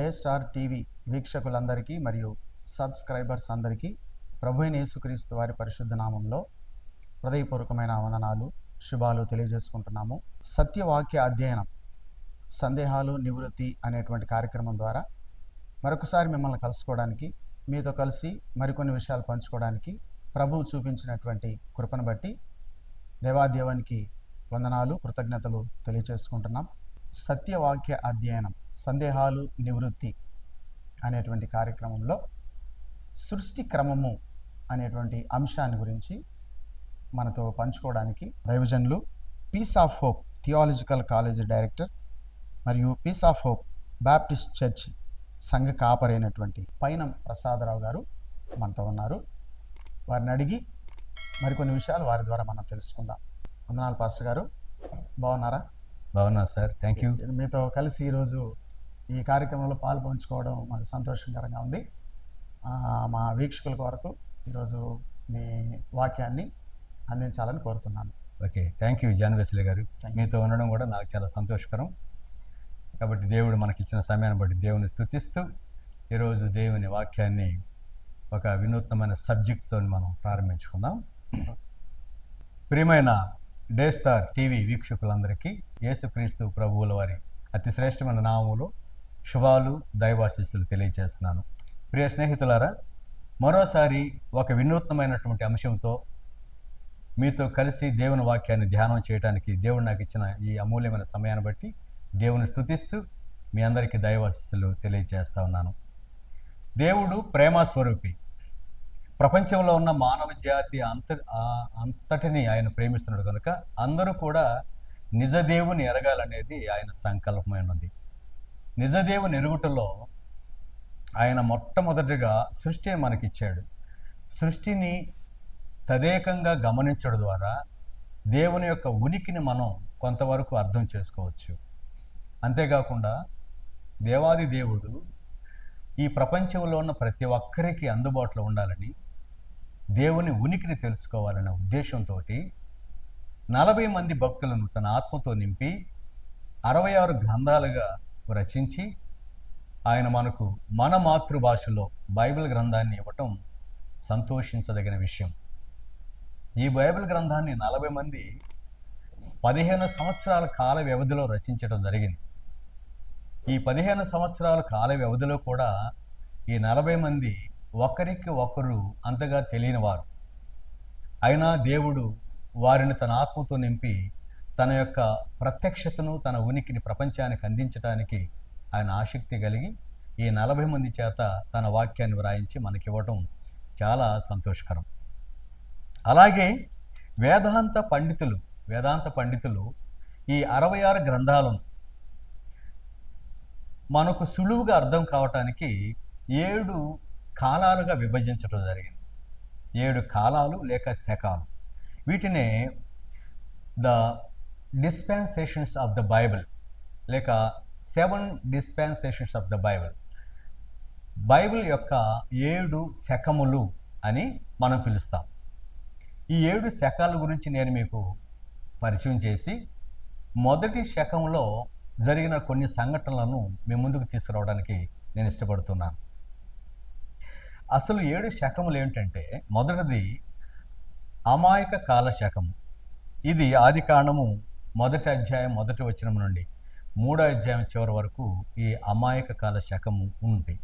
Day star TV వీక్షకులందరికీ మరియు subscribers అందరికీ ప్రభు యేసుక్రీస్తు వారి పరిశుద్ధ నామంలో హృదయపూర్వకమైన వందనాలు శుభాలు తెలియజేసుకుంటున్నాము. సత్యవాక్య అధ్యయనం సందేహాలు నివృత్తి అనేటువంటి కార్యక్రమం ద్వారా మరొకసారి మిమ్మల్ని కలుసుకోవడానికి మీతో కలిసి మరికొన్ని విషయాలు పంచుకోవడానికి ప్రభువు చూపించినటువంటి కృపను బట్టి దేవాదేవానికి వందనాలు కృతజ్ఞతలు తెలియచేసుకుంటున్నాం సత్యవాక్య అధ్యయనం. సందేహాలు నివృత్తి అనేటువంటి కార్యక్రమంలో సృష్టి క్రమము అనేటువంటి అంశాన్ని గురించి మనతో పంచుకోవడానికి దైవజనులు peace of hope theological college director మరియు peace of hope Baptist church సంఘ కాపరైనటువంటి పైనం ప్రసాదరావు గారు మనతో ఉన్నారు. వారిని అడిగి మరికొన్ని విషయాలు వారి ద్వారా మనం తెలుసుకుందాం. వందనాలు పాస్టర్ గారు బాగున్నారా? బాగున్నా సార్ థ్యాంక్ యూ మీతో కలిసి ఈరోజు ఈ కార్యక్రమంలో పాలు పంచుకోవడం మాకు సంతోషకరంగా ఉంది. మా వీక్షకుల కొరకు ఈరోజు మీ వాక్యాన్ని అందించాలని కోరుతున్నాను. Okay thank you John Wesley garu. మీతో ఉండడం కూడా నాకు చాలా సంతోషకరం. కాబట్టి దేవుడు మనకి ఇచ్చిన సమయాన్ని బట్టి దేవుని స్థుతిస్తూ ఈరోజు దేవుని వాక్యాన్ని ఒక వినూత్నమైన సబ్జెక్ట్తో మనం ప్రారంభించుకుందాం. ప్రియమైన డే స్టార్ టీవీ వీక్షకులందరికీ యేసుక్రీస్తు ప్రభువుల వారి అతి శ్రేష్టమైన నామములో శుభాలు దైవాశీస్సులు తెలియజేస్తున్నాను ప్రియ స్నేహితులారా మరోసారి ఒక వినూత్నమైనటువంటి అంశంతో మీతో కలిసి దేవుని వాక్యాన్ని ధ్యానం చేయడానికి దేవుడు నాకు ఇచ్చిన ఈ అమూల్యమైన సమయాన్ని బట్టి దేవుని స్తుతిస్తూ మీ అందరికీ దైవాశిస్సులు తెలియజేస్తా ఉన్నాను. దేవుడు ప్రేమ స్వరూపి. ప్రపంచంలో ఉన్న మానవ జాతి అంత అంతటిని ఆయన ప్రేమిస్తున్నాడు కనుక అందరూ కూడా నిజ దేవుని ఎరగాలనేది ఆయన సంకల్పమైనది. నిజ దేవుని ఎరుగుటలో ఆయన మొట్టమొదటిగా సృష్టిని మనకిచ్చాడు. సృష్టిని తదేకంగా గమనించడం ద్వారా దేవుని యొక్క ఉనికిని మనం కొంతవరకు అర్థం చేసుకోవచ్చు. అంతేకాకుండా దేవాది దేవుడు ఈ ప్రపంచంలో ఉన్న ప్రతి ఒక్కరికి అందుబాటులో ఉండాలని దేవుని ఉనికిని తెలుసుకోవాలనే ఉద్దేశంతో నలభై మంది భక్తులను తన ఆత్మతో నింపి అరవై ఆరు గ్రంథాలుగా రచించి ఆయన మనకు మన మాతృభాషలో బైబిల్ గ్రంథాన్ని ఇవ్వటం సంతోషించదగిన విషయం. ఈ బైబిల్ గ్రంథాన్ని నలభై మంది పదిహేను సంవత్సరాల కాల వ్యవధిలో రచించడం జరిగింది. ఈ పదిహేను సంవత్సరాల కాల వ్యవధిలో కూడా ఈ నలభై మంది ఒకరికి ఒకరు అంతగా తెలియని వారు. అయినా దేవుడు వారిని తన ఆత్మతో నింపి తన యొక్క ప్రత్యక్షతను తన ఉనికిని ప్రపంచానికి అందించడానికి ఆయన ఆసక్తి కలిగి ఈ నలభై మంది చేత తన వాక్యాన్ని వ్రాయించి మనకివ్వటం చాలా సంతోషకరం. అలాగే వేదాంత పండితులు వేదాంత పండితులు ఈ అరవై ఆరు గ్రంథాలను మనకు సులువుగా అర్థం కావటానికి ఏడు కాలాలుగా విభజించడం జరిగింది. ఏడు కాలాలు లేక శకాలు. వీటినే the dispensations of the Bible లేక seven dispensations of the Bible Bible యొక్క ఏడు శకములు అని మనం పిలుస్తాం. ఈ ఏడు శకాల గురించి నేను మీకు పరిచయం చేసి మొదటి శకంలో జరిగిన కొన్ని సంఘటనలను మీ ముందుకు తీసుకురావడానికి నేను ఇష్టపడుతున్నాను. అసలు ఏడు శకములు ఏమిటంటే మొదటిది అమాయక కాల శకము ఇది ఆది కాండము మొదటి అధ్యాయం మొదటి వచనం నుండి మూడో అధ్యాయం చివరి వరకు ఈ అమాయక కాల శకము ఉంది.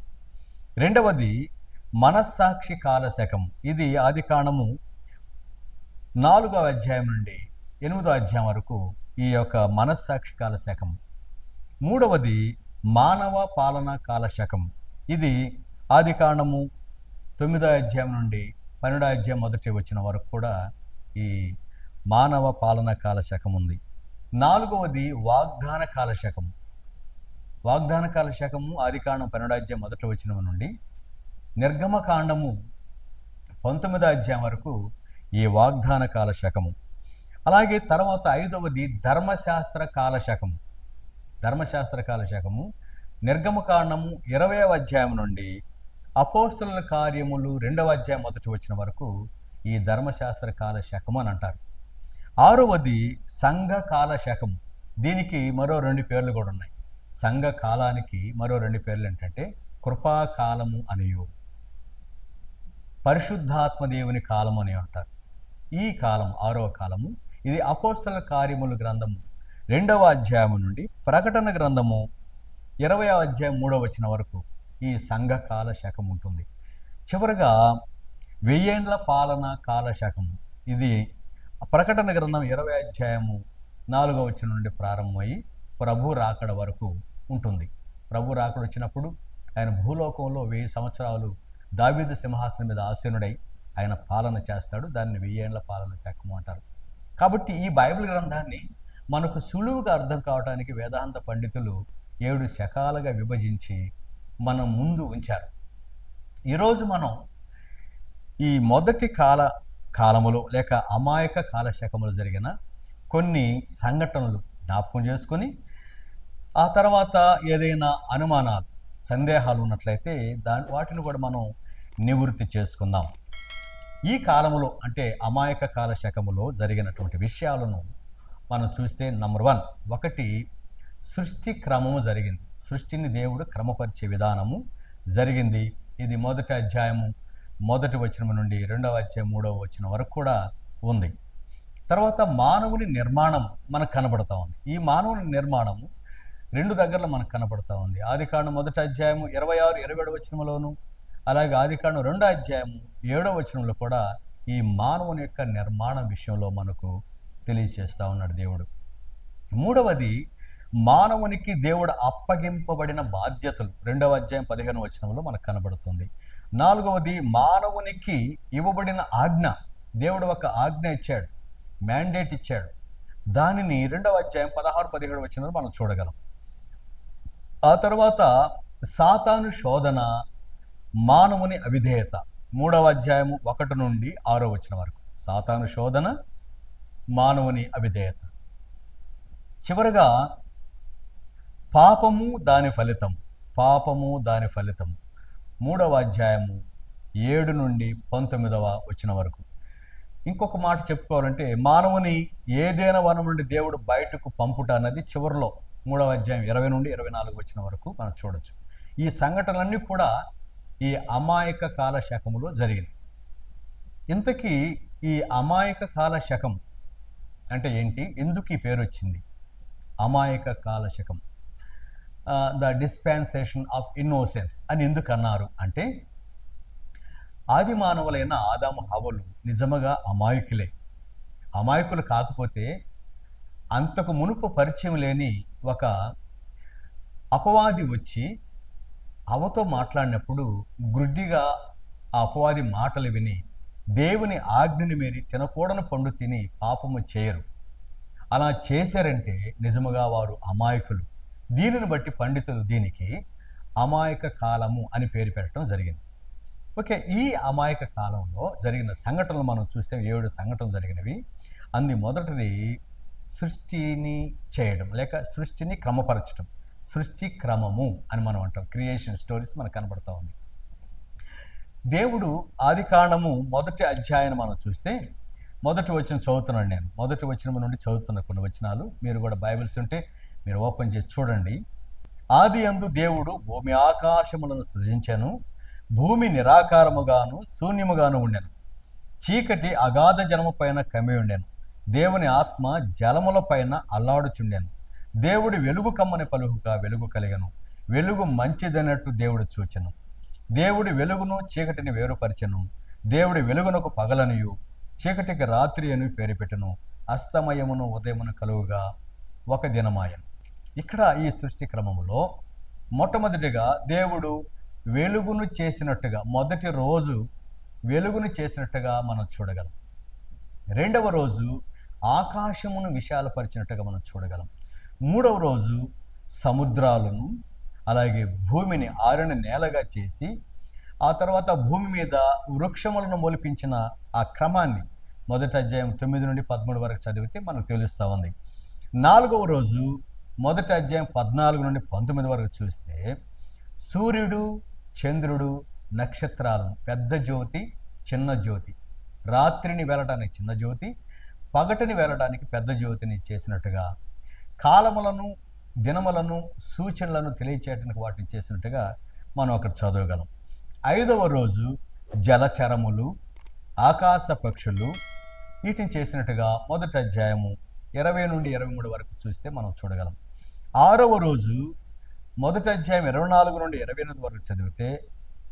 రెండవది మనస్సాక్షి కాల శకం. ఇది ఆది కాణము నాలుగవ అధ్యాయం నుండి ఎనిమిదో అధ్యాయం వరకు ఈ యొక్క మనస్సాక్షి కాల శకం. మూడవది మానవ పాలన కాల శకం. ఇది ఆది కాండము తొమ్మిదో అధ్యాయం నుండి పన్నెండో అధ్యాయం మొదటి వచ్చిన వరకు కూడా ఈ మానవ పాలన కాల శకం ఉంది. నాలుగవది వాగ్దాన కాల శకం వాగ్దాన కాలశకము ఆదికాండం ఆది మొదటి వచ్చిన నుండి నిర్గమకాండము పంతొమ్మిదో అధ్యాయం వరకు ఈ వాగ్దాన కాల శకము అలాగే తర్వాత ఐదవది ధర్మశాస్త్ర కాలశకము. ధర్మశాస్త్ర కాల శకము నిర్గమకాండము ఇరవై అధ్యాయం నుండి అపోస్తుల కార్యములు రెండవ అధ్యాయం మొదటి వచ్చిన వరకు ఈ ధర్మశాస్త్ర కాల అని అంటారు. ఆరవది సంఘ శకం దీనికి మరో రెండు పేర్లు కూడా ఉన్నాయి. సంఘ కాలానికి మరో రెండు పేర్లు ఏంటంటే కృపాకాలము అనియు. పరిశుద్ధాత్మ దేవుని కాలం అని అంటారు. ఈ కాలం ఆరవ కాలము ఇది అపోస్తల కార్యములు గ్రంథము. రెండవ అధ్యాయము నుండి ప్రకటన గ్రంథము ఇరవై అధ్యాయం మూడవ వచ్చిన వరకు ఈ సంఘకాల శకం ఉంటుంది. చివరగా వెయ్యేండ్ల పాలన కాల శకము ఇది ప్రకటన గ్రంథం ఇరవై అధ్యాయము నాలుగవ వచ్చిన నుండి ప్రారంభమయ్యి ప్రభు రాకడ వరకు ఉంటుంది. ప్రభు రాకడ వచ్చినప్పుడు ఆయన భూలోకంలో వెయ్యి సంవత్సరాలు దావీదు సింహాసనం మీద ఆసీనుడై ఆయన పాలన చేస్తాడు. దాన్ని వెయ్యేండ్ల పాలన శాఖము అంటారు. కాబట్టి ఈ బైబిల్ గ్రంథాన్ని మనకు సులువుగా అర్థం కావడానికి వేదాంత పండితులు ఏడు శకాలుగా విభజించి మన ముందు ఉంచారు. ఈరోజు మనం ఈ మొదటి కాల కాలములో లేక అమాయక కాలశకములు జరిగిన కొన్ని సంఘటనలు జ్ఞాపకం చేసుకొని ఆ తర్వాత ఏదైనా అనుమానాలు సందేహాలు ఉన్నట్లయితే దాని వాటిని కూడా మనం నివృత్తి చేసుకుందాం. ఈ కాలములో అంటే అమాయక కాల శకములో జరిగినటువంటి విషయాలను మనం చూస్తే నంబర్ వన్ ఒకటి సృష్టి క్రమము జరిగింది. సృష్టిని దేవుడు క్రమపరిచే విధానము జరిగింది. ఇది మొదటి అధ్యాయము మొదటి వచనం నుండి రెండవ అధ్యాయం మూడవ వచనం వరకు కూడా ఉంది. తర్వాత మానవుని నిర్మాణం మనకు కనబడతా ఉంది. ఈ మానవుని నిర్మాణము రెండు దగ్గరలో మనకు కనబడతా ఉంది. ఆదికాండం మొదటి అధ్యాయము ఇరవై ఆరు ఇరవై ఏడు వచనంలోను అలాగే ఆదికాండం రెండో అధ్యాయము ఏడో వచనంలో కూడా ఈ మానవుని యొక్క నిర్మాణం విషయంలో మనకు తెలియజేస్తూ ఉన్నాడు దేవుడు. మూడవది మానవునికి దేవుడు అప్పగింపబడిన బాధ్యతలు. రెండవ అధ్యాయం పదిహేను వచనంలో మనకు కనబడుతుంది. నాలుగవది మానవునికి ఇవ్వబడిన ఆజ్ఞ. దేవుడు ఒక ఆజ్ఞ ఇచ్చాడు. మ్యాండేట్ ఇచ్చాడు. దానిని రెండవ అధ్యాయం పదహారు పదిహేడు వచ్చిన మనం చూడగలం. ఆ తర్వాత సాతాను శోధన మానవుని అవిధేయత. మూడవ అధ్యాయము ఒకటి నుండి ఆరో వచ్చిన వరకు. సాతాను శోధన మానవుని అవిధేయత. చివరగా పాపము దాని ఫలితం పాపము దాని ఫలితం మూడవ అధ్యాయము ఏడు నుండి పంతొమ్మిదవ వచ్చిన వరకు. ఇంకొక మాట చెప్పుకోవాలంటే మానవుని ఏదైనా వనం నుండి దేవుడు బయటకు పంపుట అన్నది చివరిలో మూడవ అధ్యాయం ఇరవై నుండి ఇరవై నాలుగు వచ్చిన వరకు మనం చూడొచ్చు. ఈ సంఘటనలన్నీ కూడా ఈ అమాయక కాల శకములో జరిగింది ఇంతకీ ఈ అమాయక కాల శకం అంటే ఏంటి? ఎందుకు ఈ పేరు వచ్చింది? అమాయక కాల శకం ద డిస్పెన్సేషన్ ఆఫ్ ఇన్నోసెన్స్ అని ఎందుకు అన్నారు అంటే ఆది మానవులైన ఆదాము హవలు నిజముగా అమాయకులే. అమాయకులు కాకపోతే అంతకు మునుపు పరిచయం లేని ఒక అపవాది వచ్చి అవతో మాట్లాడినప్పుడు గుడ్డిగా ఆ అపవాది మాటలు విని దేవుని ఆజ్ఞని మీరి తినకూడని పండు తిని పాపము చేయరు. అలా చేశారంటే నిజముగా వారు అమాయకులు. దీనిని బట్టి పండితులు దీనికి అమాయక కాలము అని పేరు పెట్టడం జరిగింది. ఓకే ఈ అమాయక కాలంలో జరిగిన సంఘటనలు మనం చూస్తే ఏడు సంఘటనలు జరిగినవి. అంది మొదటిది సృష్టిని చేయడం లేక సృష్టిని క్రమపరచడం. సృష్టి క్రమము అని మనం అంటాం. క్రియేషన్ స్టోరీస్ మనకు కనబడుతూ ఉంది. దేవుడు ఆదికాండము మొదటి అధ్యాయాన్ని మనం చూస్తే మొదటి వచ్చిన చదువుతున్నాను నేను. మొదటి వచ్చిన నుండి చదువుతున్న కొన్ని వచనాలు. మీరు కూడా బైబిల్స్ ఉంటే మీరు ఓపెన్ చేసి చూడండి. ఆది అందు దేవుడు భూమి ఆకాశములను సృజించాను భూమి నిరాకారముగాను శూన్యముగాను ఉండెను. చీకటి అగాధ జనము పైన కమ్మి ఉండెను. దేవుని ఆత్మ జలముల పైన అల్లాడుచుండెను. దేవుడి వెలుగు కమ్మని పలుకుగా వెలుగు కలిగను. వెలుగు మంచిదన్నట్టు దేవుడు చూచెను. దేవుడి వెలుగును చీకటిని వేరుపరచెను. దేవుడి వెలుగునకు పగలనియు. చీకటికి రాత్రి అని పేరు పెట్టెను. అస్తమయమును ఉదయమును కలుగుగా. ఒక దినమాయను. ఇక్కడ ఈ సృష్టి క్రమంలో మొట్టమొదటిగా దేవుడు వెలుగును చేసినట్టుగా మొదటి రోజు వెలుగును చేసినట్టుగా మనం చూడగలం. రెండవ రోజు ఆకాశమును విశాలపరిచినట్టుగా మనం చూడగలం. మూడవ రోజు సముద్రాలను అలాగే భూమిని ఆరిన నేలగా చేసి ఆ తర్వాత భూమి మీద వృక్షములను మొలిపించిన ఆ క్రమాన్ని మొదటి అధ్యాయం తొమ్మిది నుండి పదమూడు వరకు చదివితే మనకు తెలుస్తూ ఉంది. నాలుగవ రోజు మొదటి అధ్యాయం పద్నాలుగు నుండి పంతొమ్మిది వరకు చూస్తే సూర్యుడు చంద్రుడు నక్షత్రాలను పెద్ద జ్యోతి చిన్న జ్యోతి రాత్రిని వెళ్ళడానికి చిన్న జ్యోతి పగటిని వెళ్ళడానికి పెద్ద జ్యోతిని చేసినట్టుగా కాలములను దినములను సూచనలను తెలియచేయడానికి వాటిని చేసినట్టుగా మనం అక్కడ చదవగలం. ఐదవ రోజు జలచరములు ఆకాశ పక్షులు వీటిని చేసినట్టుగా మొదటి అధ్యాయము ఇరవై నుండి ఇరవై మూడు వరకు చూస్తే మనం చూడగలం. ఆరవ రోజు మొదటి అధ్యాయం ఇరవై నాలుగు నుండి ఇరవై ఎనిమిది వరకు చదివితే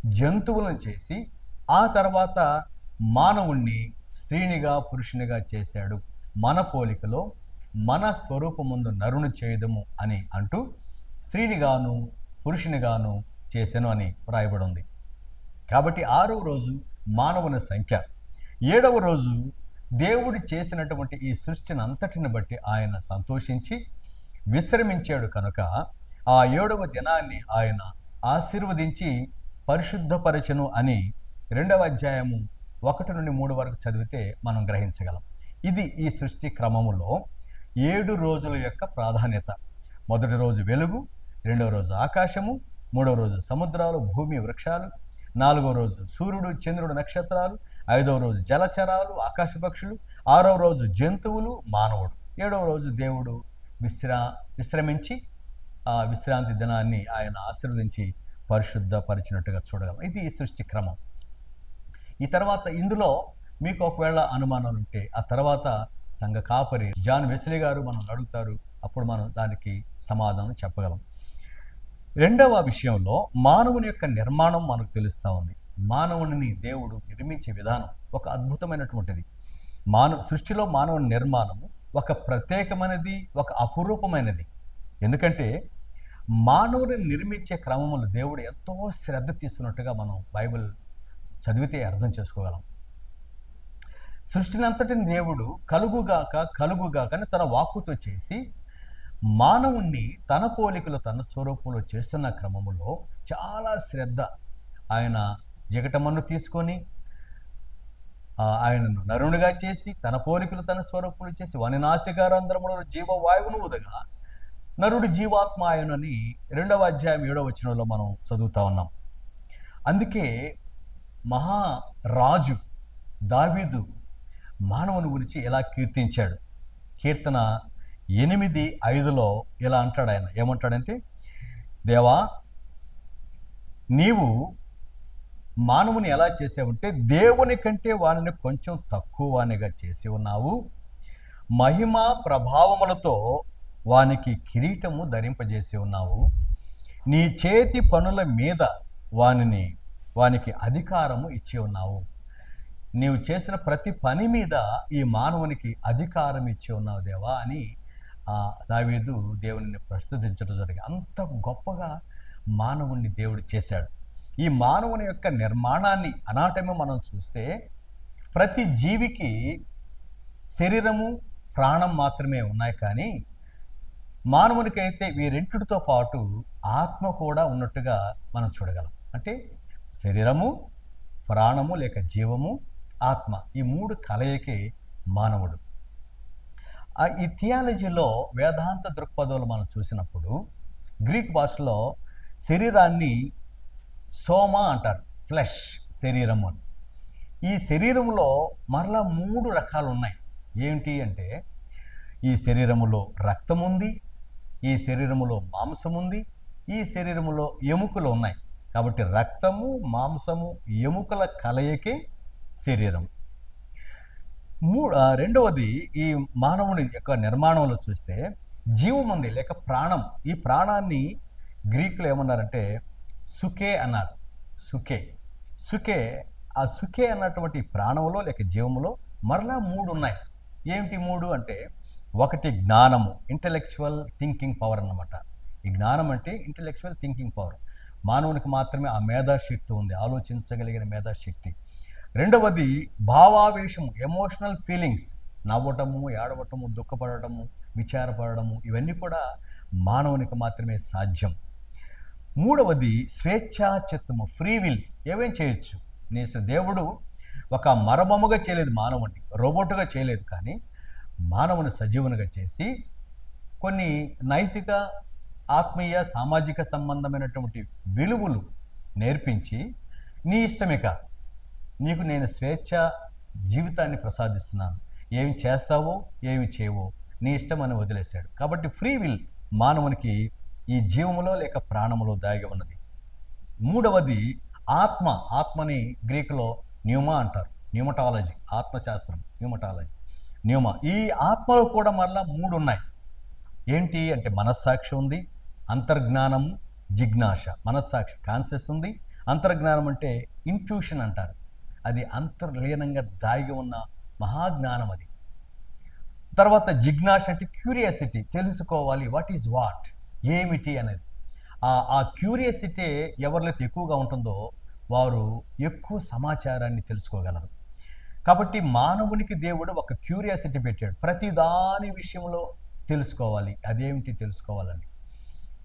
జంతువులను చేసి ఆ తర్వాత మానవుణ్ణి స్త్రీనిగా పురుషునిగా చేశాడు. మన పోలికలో మన స్వరూపముందు నరుని చేయదము అని అంటూ స్త్రీనిగాను పురుషునిగాను చేశాను అని వ్రాయబడి ఉంది కాబట్టి ఆరవ రోజు మానవుని సంఖ్య. ఏడవ రోజు దేవుడు చేసినటువంటి ఈ సృష్టిని అంతటిని బట్టి ఆయన సంతోషించి విశ్రమించాడు కనుక ఆ ఏడవ దినాన్ని ఆయన ఆశీర్వదించి పరిశుద్ధపరచను అని రెండవ అధ్యాయము ఒకటి నుండి మూడు వరకు చదివితే మనం గ్రహించగలం. ఇది ఈ సృష్టి క్రమములో ఏడు రోజుల యొక్క ప్రాధాన్యత. మొదటి రోజు వెలుగు రెండవ రోజు ఆకాశము మూడవ రోజు సముద్రాలు భూమి వృక్షాలు నాలుగవ రోజు సూర్యుడు చంద్రుడు నక్షత్రాలు ఐదవ రోజు జలచరాలు ఆకాశ పక్షులు ఆరవ రోజు జంతువులు మానవుడు ఏడవ రోజు దేవుడు విశ్రా విశ్రమించి ఆ విశ్రాంతి దినాన్ని ఆయన ఆశీర్వదించి పరిశుద్ధపరిచినట్టుగా చూడగలం. ఇది ఈ సృష్టి క్రమం. ఈ తర్వాత ఇందులో మీకు ఒకవేళ అనుమానాలు ఉంటే ఆ తర్వాత సంఘ కాపరి జాన్ వెస్లీ గారు మనం అడుగుతారు. అప్పుడు మనం దానికి సమాధానం చెప్పగలం. రెండవ విషయంలో మానవుని యొక్క నిర్మాణం మనకు తెలుస్తూ ఉంది. మానవుని దేవుడు నిర్మించే విధానం ఒక అద్భుతమైనటువంటిది. మానవ సృష్టిలో మానవుని నిర్మాణము ఒక ప్రత్యేకమైనది ఒక అపురూపమైనది. ఎందుకంటే మానవుని నిర్మించే క్రమములు దేవుడు ఎంతో శ్రద్ధ తీసుకున్నట్టుగా మనం బైబిల్ చదివితే అర్థం చేసుకోగలం. సృష్టినంతటిని దేవుడు కలుగుగాక కలుగుగాకని తన వాక్కుతో చేసి మానవుణ్ణి తన పోలికలు తన స్వరూపంలో చేస్తున్న క్రమంలో చాలా శ్రద్ధ ఆయన జగటమన్ను తీసుకొని ఆయనను నరునిగా చేసి తన పోలికలు తన స్వరూపులు చేసి వని నాసికారంధ్రములో జీవవాయువును ఉదగా నరుడు జీవాత్మ ఆయనని రెండవ అధ్యాయం ఏడవ వచనంలో మనం చదువుతా ఉన్నాం. అందుకే మహారాజు దావీదు మానవుని గురించి ఎలా కీర్తించాడు? కీర్తన ఎనిమిది ఐదులో ఇలా అంటాడు ఆయన? ఏమంటాడంటే దేవా నీవు మానవుని ఎలా చేసావంటే దేవుని కంటే వానిని కొంచెం తక్కువ వానిగా చేసి ఉన్నావు. మహిమ ప్రభావములతో వానికి కిరీటము ధరింపజేసి ఉన్నావు. నీ చేతి పనుల మీద వానిని వానికి అధికారము ఇచ్చి ఉన్నావు. నీవు చేసిన ప్రతి పని మీద ఈ మానవునికి అధికారం ఇచ్చి ఉన్నావు దేవా అని దావీదు దేవుని ప్రస్తుతించడం జరిగింది. అంత గొప్పగా మానవుణ్ణి దేవుడు చేశాడు. ఈ మానవుని యొక్క నిర్మాణాన్ని అనాటమి మనం చూస్తే ప్రతి జీవికి శరీరము ప్రాణం మాత్రమే ఉన్నాయి కానీ మానవునికైతే వీరింటితో పాటు ఆత్మ కూడా ఉన్నట్టుగా మనం చూడగలం. అంటే శరీరము ప్రాణము లేక జీవము ఆత్మ ఈ మూడు కలయికే మానవుడు. ఆ ఈ థియాలజీలో వేదాంత దృక్పథంలో మనం చూసినప్పుడు గ్రీక్ భాషలో శరీరాన్ని సోమ అంటారు ఫ్లెష్ శరీరం అని. ఈ శరీరంలో మరలా మూడు రకాలు ఉన్నాయి. ఏంటి అంటే ఈ శరీరములో రక్తం ఉంది ఈ శరీరములో మాంసం ఉంది ఈ శరీరములో ఎముకలు ఉన్నాయి. కాబట్టి రక్తము మాంసము ఎముకల కలయికే శరీరం. మూ రెండవది ఈ మానవుని యొక్క నిర్మాణంలో చూస్తే జీవం ఉంది లేక ప్రాణం. ఈ ప్రాణాన్ని గ్రీకులు ఏమన్నారంటే సుఖే అన్నారు. సుఖే. సుఖే ఆ సుఖే అన్నటువంటి ప్రాణములో లేక జీవములో మరలా మూడు ఉన్నాయి. ఏమిటి మూడు అంటే ఒకటి జ్ఞానము ఇంటలెక్చువల్ థింకింగ్ పవర్ అన్నమాట. ఈ జ్ఞానం అంటే ఇంటలెక్చువల్ థింకింగ్ పవర్ మానవునికి మాత్రమే ఆ మేధాశక్తి ఉంది ఆలోచించగలిగిన మేధాశక్తి. రెండవది భావావేశము ఎమోషనల్ ఫీలింగ్స్ నవ్వటము ఏడవటము దుఃఖపడటము విచారపడటము ఇవన్నీ కూడా మానవునికి మాత్రమే సాధ్యం. మూడవది స్వేచ్ఛాచిత్తము ఫ్రీ విల్ ఏమేం చేయొచ్చు? నేను దేవుడు ఒక మరమముగా చేయలేదు మానవుని రోబోట్గా చేయలేదు కానీ మానవుని సజీవునిగా చేసి కొన్ని నైతిక ఆత్మీయ సామాజిక సంబంధమైనటువంటి విలువలు నేర్పించి నీ ఇష్టమిక నీకు నేను స్వేచ్ఛ జీవితాన్ని ప్రసాదిస్తున్నాను. ఏమి చేస్తావో ఏమి చేయవో నీ ఇష్టం అని వదిలేశాడు. కాబట్టి ఫ్రీ విల్ మానవునికి ఈ జీవములో లేక ప్రాణములో దాగి ఉన్నది. మూడవది ఆత్మ. ఆత్మని గ్రీకులో న్యూమా అంటారు. న్యూమటాలజీ. ఆత్మశాస్త్రం. న్యూమటాలజీ. న్యూమా. ఈ ఆత్మలో కూడా మరలా మూడు ఉన్నాయి ఏంటి అంటే మనస్సాక్షి ఉంది అంతర్జ్ఞానము జిజ్ఞాస. మనస్సాక్షి కాన్సెస్ ఉంది. అంతర్జ్ఞానం అంటే ఇంట్యూషన్ అంటారు. అది అంతర్లీనంగా దాగి ఉన్న మహాజ్ఞానం అది తర్వాత జిజ్ఞాస అంటే క్యూరియాసిటీ. తెలుసుకోవాలి వాట్ ఈజ్ వాట్. ఏమిటి అనేది. ఆ క్యూరియాసిటీ ఎవరిలో ఎక్కువగా ఉంటుందో వారు ఎక్కువ సమాచారాన్ని తెలుసుకోగలరు. కాబట్టి మానవునికి దేవుడు ఒక క్యూరియాసిటీ పెట్టాడు. ప్రతి దాని విషయంలో తెలుసుకోవాలి. అదేమిటి తెలుసుకోవాలని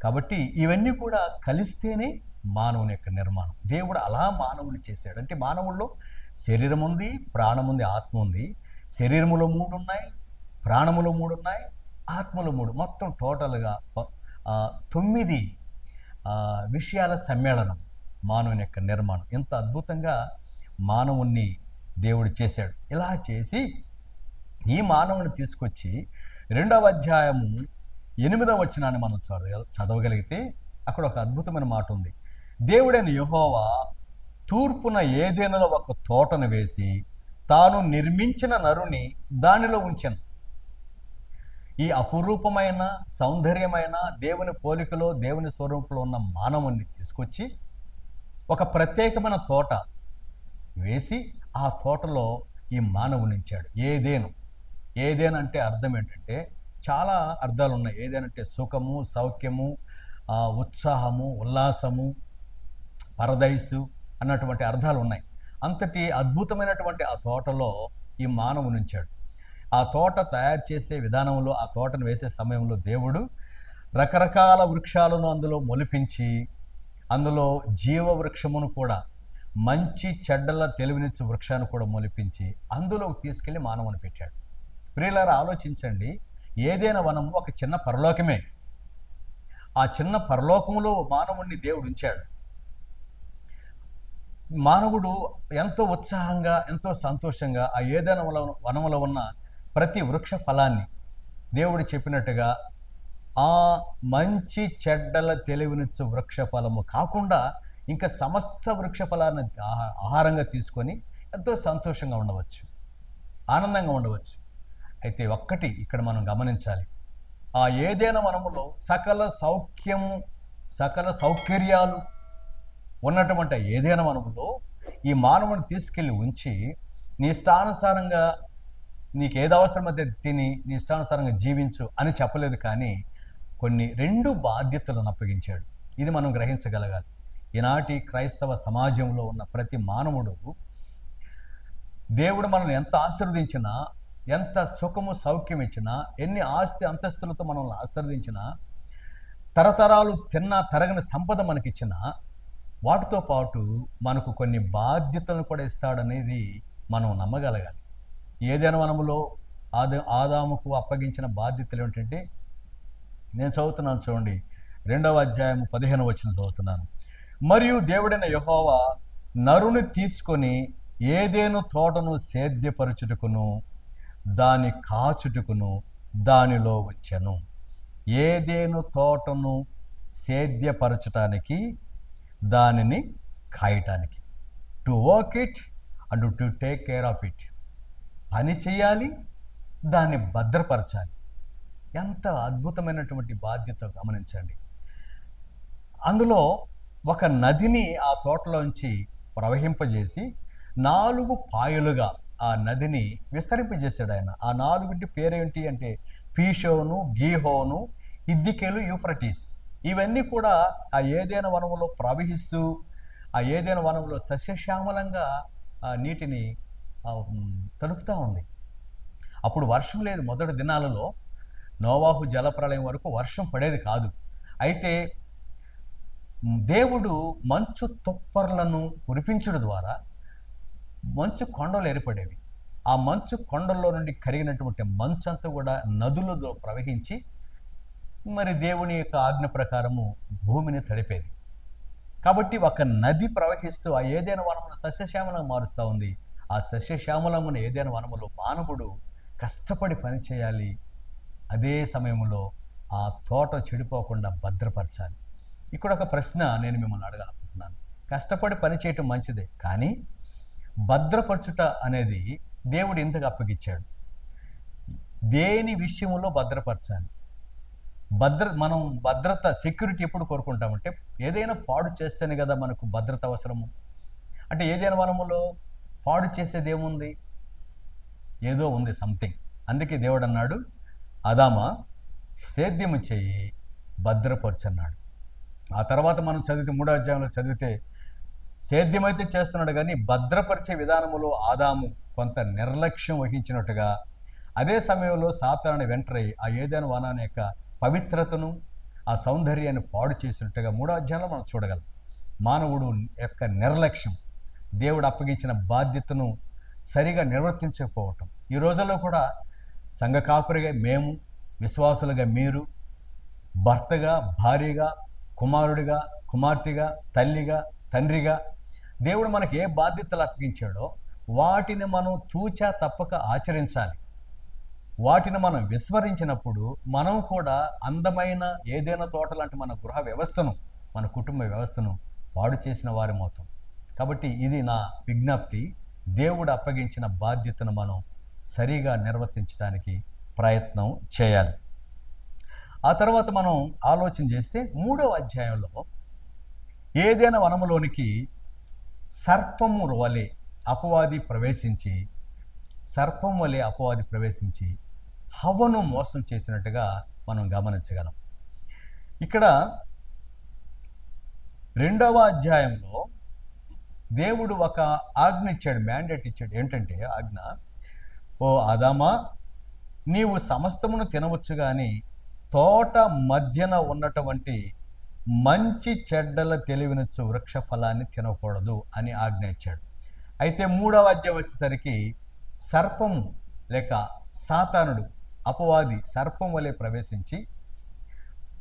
కాబట్టి ఇవన్నీ కూడా కలిస్తేనే మానవుని యొక్క నిర్మాణం. దేవుడు అలా మానవుని చేశాడు. అంటే మానవుల్లో శరీరం ఉంది ప్రాణం ఉంది ఆత్మ ఉంది. శరీరములో మూడు ఉన్నాయి ప్రాణములో మూడు ఉన్నాయి ఆత్మలో మూడు. మొత్తం టోటల్గా తొమ్మిది విషయాల సమ్మేళనం మానవుని యొక్క నిర్మాణం. ఎంత అద్భుతంగా మానవుణ్ణి దేవుడు చేశాడు. ఇలా చేసి ఈ మానవుని తీసుకొచ్చి రెండవ అధ్యాయము ఎనిమిదవ వచనాన్ని మనం చదవ చదవగలిగితే అక్కడ ఒక అద్భుతమైన మాట ఉంది. దేవుడైన యహోవా తూర్పున ఏదేనలో ఒక తోటను వేసి తాను నిర్మించిన నరుని దానిలో ఉంచాను. ఈ అపురూపమైన సౌందర్యమైన దేవుని పోలికలో దేవుని స్వరూపంలో ఉన్న మానవుణ్ణి తీసుకొచ్చి ఒక ప్రత్యేకమైన తోట వేసి ఆ తోటలో ఈ మానవుని ఉంచాడు. ఏదేను? ఏదేనంటే అర్థం ఏంటంటే చాలా అర్థాలు ఉన్నాయి. ఏదేనంటే సుఖము సౌఖ్యము ఆ, ఉత్సాహము ఉల్లాసము పరదైసు అన్నటువంటి అర్థాలు ఉన్నాయి. అంతటి అద్భుతమైనటువంటి ఆ తోటలో ఈ మానవుని ఉంచాడు. ఆ తోట తయారు చేసే విధానంలో ఆ తోటను వేసే సమయంలో దేవుడు రకరకాల వృక్షాలను అందులో మొలిపించి అందులో జీవ వృక్షమును కూడా మంచి చెడ్డల తెలివినిచ్చు వృక్షాన్ని కూడా మొలిపించి అందులోకి తీసుకెళ్ళి మానవుని పెట్టాడు. ప్రియులారా ఆలోచించండి. ఏదైనా వనం ఒక చిన్న పరలోకమే. ఆ చిన్న పరలోకములో మానవుణ్ణి దేవుడు ఉంచాడు. మానవుడు ఎంతో ఉత్సాహంగా ఎంతో సంతోషంగా ఆ ఏదైనా వనంలో వనములో ఉన్న ప్రతి వృక్ష ఫలాన్ని దేవుడు చెప్పినట్టుగా ఆ మంచి చెడ్డల తెలివినిచ్చు వృక్ష ఫలము కాకుండా ఇంకా సమస్త వృక్ష ఫలాన్ని ఆహా- ఆహారంగా తీసుకొని ఎంతో సంతోషంగా ఉండవచ్చు ఆనందంగా ఉండవచ్చు. అయితే ఒక్కటి ఇక్కడ మనం గమనించాలి. ఆ ఏదైనా మనములో సకల సౌఖ్యము సకల సౌకర్యాలు ఉన్నటువంటి ఏదైనా మనములో ఈ మానవుని తీసుకెళ్ళి ఉంచి నీ ఇష్టానుసారంగా నీకు ఏది అవసరమైతే తిని నీ ఇష్టానుసారంగా జీవించు అని చెప్పలేదు కానీ కొన్ని రెండు బాధ్యతలను అప్పగించాడు. ఇది మనం గ్రహించగలగాలి. ఈనాటి క్రైస్తవ సమాజంలో ఉన్న ప్రతి మానవుడు దేవుడు మనల్ని ఎంత ఆశీర్వదించినా ఎంత సుఖము సౌఖ్యం ఇచ్చినా ఎన్ని ఆస్తి అంతస్తులతో మనల్ని ఆశీర్వదించినా తరతరాలు తిన్నా తరగని సంపద మనకిచ్చినా వాటితో పాటు మనకు కొన్ని బాధ్యతలను కూడా ఇస్తాడనేది మనం నమ్మగలగాలి. ఏదైనా వనములో ఆద ఆదాముకు అప్పగించిన బాధ్యతలు ఏమిటంటే నేను చదువుతున్నాను చూడండి రెండవ అధ్యాయం పదిహేను వచ్చిన చదువుతున్నాను. మరియు దేవుడైన యహోవా నరుని తీసుకొని ఏదేను తోటను సేద్యపరచుటకును దాని కాచుటకును దానిలో వచ్చాను. ఏదేను తోటను సేద్యపరచటానికి దానిని కాయటానికి. To work it and to take care of it. పని చేయాలి దాన్ని భద్రపరచాలి. ఎంత అద్భుతమైనటువంటి బాధ్యత గమనించండి. అందులో ఒక నదిని ఆ తోటలోంచి ప్రవహింపజేసి నాలుగు పాయలుగా ఆ నదిని విస్తరింపజేశాడు ఆయన. ఆ నాలుగుంటి పేరేంటి అంటే పీషోను గీహోను ఇద్దికేలు యూఫ్రటీస్. ఇవన్నీ కూడా ఆ ఏదైనా వనములో ప్రవహిస్తూ ఆ ఏదైనా వనంలో సస్యశ్యామలంగా ఆ నీటిని తడుపుతూ ఉంది. అప్పుడు వర్షం లేదు. మొదటి దినాలలో నోవాహు జలప్రలయం వరకు వర్షం పడేది కాదు. అయితే దేవుడు మంచు తుప్పర్లను కురిపించడం ద్వారా మంచు కొండలు ఏర్పడేవి. ఆ మంచు కొండల్లో నుండి కరిగినటువంటి మంచు అంతా కూడా నదులలో ప్రవహించి మరి దేవుని యొక్క ఆజ్ఞ ప్రకారము భూమిని తడిపేది. కాబట్టి ఒక నది ప్రవహిస్తూ ఆ ఏదైనా వనమును సస్యశ్యామలం మారుస్తూ ఉంది. ఆ సస్యశ్యామలమున ఏదైనా వనములో మానవుడు కష్టపడి పని చేయాలి అదే సమయంలో ఆ తోట చెడిపోకుండా భద్రపరచాలి. ఇక్కడ ఒక ప్రశ్న నేను మిమ్మల్ని అడగాలనుకుంటున్నాను. కష్టపడి పని చేయటం మంచిదే కానీ భద్రపరచుట అనేది దేవుడు ఇంతకు అప్పగిచ్చాడు దేని విషయంలో భద్రపరచాలి? భద్ర మనం భద్రత సెక్యూరిటీ ఎప్పుడు కోరుకుంటామంటే ఏదైనా పాడు చేస్తేనే కదా మనకు భద్రత అవసరము. అంటే ఏదైనా మనములో పాడు చేసేది ఏముంది ఏదో ఉంది సంథింగ్ అందుకే దేవుడు అన్నాడు అదామా సేద్యము చేయి భద్రపరచన్నాడు. ఆ తర్వాత మనం చదివితే మూడో అధ్యాయంలో చదివితే సేద్యమైతే చేస్తున్నాడు కానీ భద్రపరిచే విధానములో ఆదాము కొంత నిర్లక్ష్యం వహించినట్టుగా అదే సమయంలో సాతాను వెంటరై ఆ ఏదైనా వనాన్ని యొక్క పవిత్రతను ఆ సౌందర్యాన్ని పాడు చేసినట్టుగా మూడో అధ్యాయంలో మనం చూడగలం. మానవుడు యొక్క నిర్లక్ష్యం. దేవుడు అప్పగించిన బాధ్యతను సరిగా నిర్వర్తించకపోవటం. ఈ రోజుల్లో కూడా సంఘ కాపురిగా మేము విశ్వాసులుగా మీరు భర్తగా భార్యగా కుమారుడిగా కుమార్తెగా తల్లిగా తండ్రిగా దేవుడు మనకి ఏ బాధ్యతలు అప్పగించాడో వాటిని మనం తూచా తప్పక ఆచరించాలి. వాటిని మనం విస్మరించినప్పుడు మనం కూడా అందమైన ఏదైనా తోట లాంటి మన గృహ వ్యవస్థను మన కుటుంబ వ్యవస్థను పాడు చేసిన వారిమవుతాం. కాబట్టి ఇది నా విజ్ఞప్తి. దేవుడు అప్పగించిన బాధ్యతను మనం సరిగా నిర్వర్తించడానికి ప్రయత్నం చేయాలి. ఆ తర్వాత మనం ఆలోచన చేస్తే మూడవ అధ్యాయంలో ఏదైనా వనములోనికి సర్పము వలె అపవాది ప్రవేశించి సర్పం వలె అపవాది ప్రవేశించి హవను మోసం చేసినట్టుగా మనం గమనించగలం. ఇక్కడ రెండవ అధ్యాయంలో దేవుడు ఒక ఆజ్ఞ ఇచ్చాడు మ్యాండేట్ ఇచ్చాడు. ఏంటంటే ఆజ్ఞ? ఓ ఆదామా నీవు సమస్తమును తినవచ్చు కానీ తోట మధ్యన ఉన్నటువంటి మంచి చెడ్డల తెలివినచ్చు వృక్ష ఫలాన్ని తినకూడదు అని ఆజ్ఞ ఇచ్చాడు. అయితే మూడవ అధ్యాయం వచ్చేసరికి సర్పము లేక సాతానుడు అపవాది సర్పం వలె ప్రవేశించి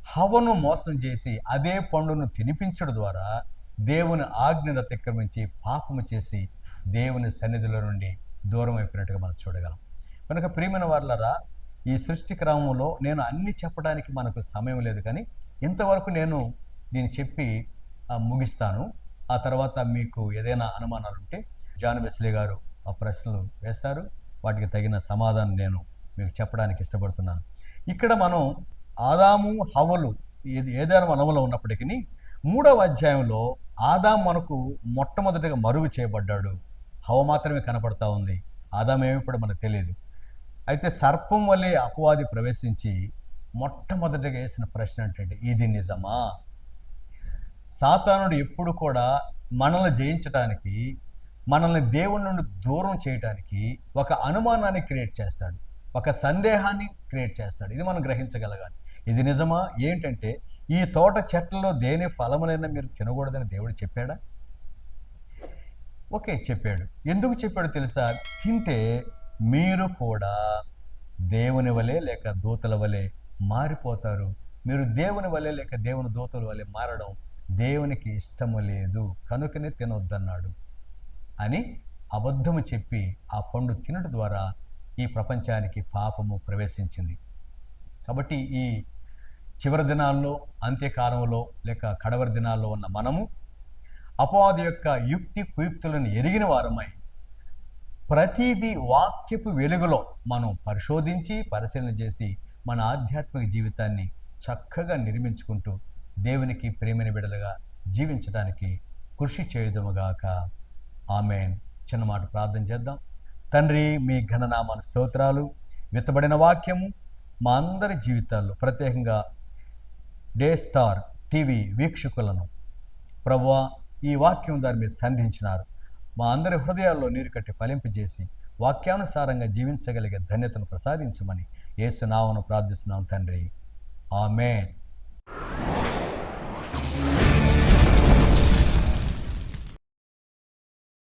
హవను మోసం చేసి అదే పండును తినిపించడం ద్వారా దేవుని ఆజ్ఞను అతిక్రమించి పాపము చేసి దేవుని సన్నిధిలో నుండి దూరం అయిపోయినట్టుగా మనం చూడగలం. కనుక ప్రియమైన వాళ్ళరా ఈ సృష్టి క్రమంలో నేను అన్ని చెప్పడానికి మనకు సమయం లేదు కానీ ఇంతవరకు నేను దీన్ని చెప్పి ముగిస్తాను. ఆ తర్వాత మీకు ఏదైనా అనుమానాలు ఉంటే జాన్ వెస్లీ గారు ఆ ప్రశ్నలు వేస్తారు. వాటికి తగిన సమాధానం నేను మీకు చెప్పడానికి ఇష్టపడుతున్నాను. ఇక్కడ మనం ఆదాము హవలు ఏది ఏదైనా మనములో ఉన్నప్పటికీ మూడవ అధ్యాయంలో ఆదాం మనకు మొట్టమొదటిగా మరుగు చేయబడ్డాడు. హవ మాత్రమే కనపడతా ఉంది. ఆదాం ఏమిప్పుడు మనకు తెలియదు. అయితే సర్పం వల్లే అపవాది ప్రవేశించి మొట్టమొదటిగా వేసిన ప్రశ్న ఏంటంటే ఇది నిజమా? సాతానుడు ఎప్పుడు కూడా మనల్ని జయించడానికి మనల్ని దేవుని నుండి దూరం చేయడానికి ఒక అనుమానాన్ని క్రియేట్ చేస్తాడు. ఒక సందేహాన్ని క్రియేట్ చేస్తాడు. ఇది మనం గ్రహించగలగాలి. ఇది నిజమా? ఏంటంటే ఈ తోట చెట్లలో దేని ఫలములైనా మీరు తినకూడదని దేవుడు చెప్పాడా? ఓకే చెప్పాడు. ఎందుకు చెప్పాడు తెలుసా? తింటే మీరు కూడా దేవుని వలె లేక దూతల వలె మారిపోతారు. మీరు దేవుని వలె లేక దేవుని దూతల వలె మారడం దేవునికి ఇష్టము లేదు. కనుకనే తినొద్దన్నాడు అని అబద్ధము చెప్పి ఆ పండు తినడం ద్వారా ఈ ప్రపంచానికి పాపము ప్రవేశించింది. కాబట్టి ఈ చివరి దినాల్లో అంత్యకాలంలో లేక కడవరి దినాల్లో ఉన్న మనము అపవాది యొక్క యుక్తి కుయుక్తులను ఎరిగిన వారమై ప్రతిదీ వాక్యపు వెలుగులో మనం పరిశోధించి పరిశీలన చేసి మన ఆధ్యాత్మిక జీవితాన్ని చక్కగా నిర్మించుకుంటూ దేవునికి ప్రేమని బిడలుగా జీవించడానికి కృషి చేయుదముగాక. ఆమెన్. చిన్న మాట ప్రార్థన చేద్దాం. తండ్రి మీ ఘననామాన స్తోత్రాలు విత్తబడిన వాక్యము మా అందరి జీవితాల్లో ప్రత్యేకంగా డే స్టార్ టీవీ వీక్షకులను. ప్రభువా ఈ వాక్యం దారి మీద సంధించినారు. మా అందరి హృదయాల్లో నీరు కట్టి ఫలింపజేసి వాక్యానుసారంగా జీవించగలిగే ధన్యతను ప్రసాదించమని యేసునామను ప్రార్థిస్తున్నాం తండ్రి. ఆమెన్.